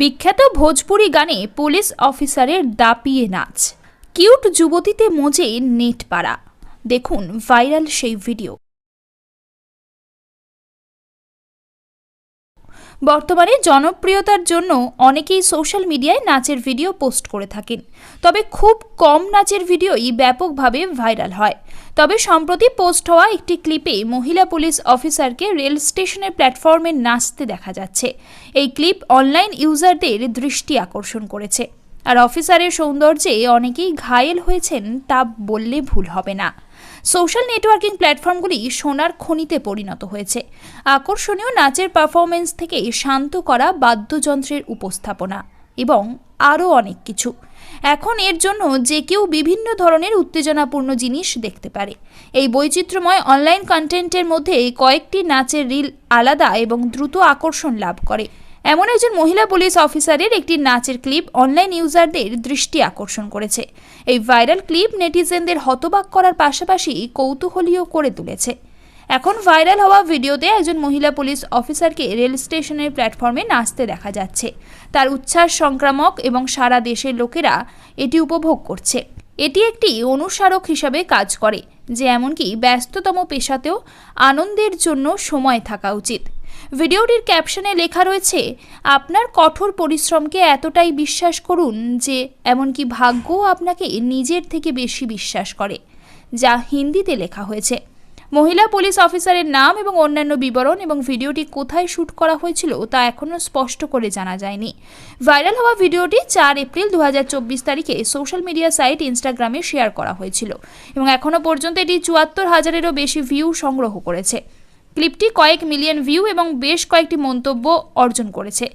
বিখ্যাত ভোজপুরি গানে পুলিশ অফিসারের দাপিয়ে নাচ। কিউট যুবতীতে মজে নেট পাড়া দেখুন ভাইরাল সেই ভিডিও। বর্তমানে জনপ্রিয়তার জন্য অনেকেই সোশ্যাল মিডিয়ায় নাচের ভিডিও পোস্ট করে থাকেন। তবে খুব কম নাচের ভিডিওই ব্যাপকভাবে ভাইরাল হয়। তবে সম্প্রতি পোস্ট হওয়া একটি ক্লিপে মহিলা পুলিশ অফিসারকে রেল স্টেশনের প্ল্যাটফর্মে নাচতে দেখা যাচ্ছে। এই ক্লিপ অনলাইন ইউজারদের দৃষ্টি আকর্ষণ করেছে। আর অফিসারের সৌন্দর্যে অনেকেই ঘায়েল হয়েছেন, তা বললে ভুল হবে না। সোশ্যাল নেটওয়ার্কিং প্ল্যাটফর্মগুলি সোনার খনিতে পরিণত হয়েছে। আকর্ষণীয় নাচের পারফরমেন্স থেকে শান্ত করা বাদ্যযন্ত্রের উপস্থাপনা এবং আরও অনেক কিছু। এখন এর জন্য যে কেউ বিভিন্ন ধরনের উত্তেজনাপূর্ণ জিনিস দেখতে পারে। এই বৈচিত্র্যময় অনলাইন কন্টেন্টের মধ্যে কয়েকটি নাচের রিল আলাদা এবং দ্রুত আকর্ষণ লাভ করে। এমন একজন মহিলা পুলিশ অফিসারের একটি নাচের ক্লিপ অনলাইন ইউজারদের দৃষ্টি আকর্ষণ করেছে। এই ভাইরাল ক্লিপ নেটিজেনদের হতবাক করার পাশাপাশি কৌতূহলীয় করে তুলেছে। এখন ভাইরাল হওয়া ভিডিওতে একজন মহিলা পুলিশ অফিসারকে রেল স্টেশনের প্ল্যাটফর্মে নাচতে দেখা যাচ্ছে। তার উচ্ছ্বাস সংক্রামক এবং সারা দেশের লোকেরা এটি উপভোগ করছে। এটি একটি অনুস্মারক হিসাবে কাজ করে, যে এমনকি ব্যস্ততম পেশাতেও আনন্দের জন্য সময় থাকা উচিত। ভিডিওটির ক্যাপশনে লেখা রয়েছে, আপনার কঠোর পরিশ্রমকে এতটাই বিশ্বাস করুন যে এমনকি ভাগ্যও আপনাকে নিজের থেকে বেশি বিশ্বাস করে যা হিন্দিতে লেখা হয়েছে। মহিলা পুলিশ অফিসারের নাম এবং অন্যান্য বিবরণ এবং ভিডিওটি কোথায় শ্যুট করা হয়েছিল তা এখনও স্পষ্ট করে জানা যায়নি। ভাইরাল হওয়া ভিডিওটি চার এপ্রিল দুহাজার চব্বিশ তারিখে সোশ্যাল মিডিয়া সাইট ইনস্টাগ্রামে শেয়ার করা হয়েছিল এবং এখনও পর্যন্ত এটি চুয়াত্তর হাজারেরও বেশি ভিউ সংগ্রহ করেছে। ক্লিপটি কয়েক মিলিয়ন ভিউ এবং বেশ কয়েকটি মন্তব্য অর্জন করেছে।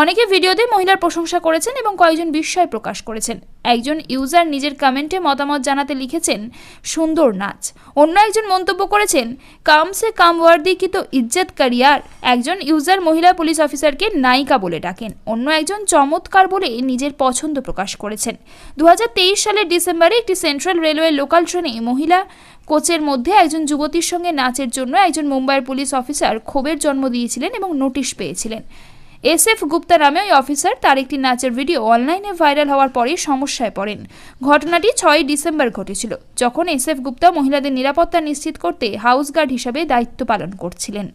অনেকে ভিডিওতে মহিলার প্রশংসা করেছেন এবং কয়েকজন বিস্ময় প্রকাশ করেছেন। একজন ইউজার নিজের কমেন্টে মতামত জানাতে লিখেছেন, সুন্দর নাচ। অন্য একজন মন্তব্য করেছেন, কাম সে কাম ওয়ার্দি কি তো ইজ্জত কারিয়ার। একজন ইউজার মহিলা পুলিশ অফিসারকে নায়িকা বলে ডাকেন। অন্য একজন চমৎকার বলে নিজের পছন্দ প্রকাশ করেছেন। দু হাজার তেইশ সালের ডিসেম্বরে একটি সেন্ট্রাল রেলওয়ে লোকাল ট্রেনে মহিলা কোচের মধ্যে একজন যুবতীর সঙ্গে নাচের জন্য একজন মুম্বাইয়ের পুলিশ অফিসার ক্ষোভের জন্ম দিয়েছিলেন এবং নোটিশ পেয়েছিলেন। এস এফ গুপ্তা নামে ওই অফিসার, তার একটি নাচের ভিডিও অনলাইনে ভাইরাল হওয়ার পরে সমস্যায় পড়েন। ঘটনাটি ছয় ডিসেম্বর ঘটেছিল, যখন এস এফ গুপ্তা মহিলাদের নিরাপত্তা নিশ্চিত করতে হাউস গার্ড হিসাবে দায়িত্ব পালন করছিলেন।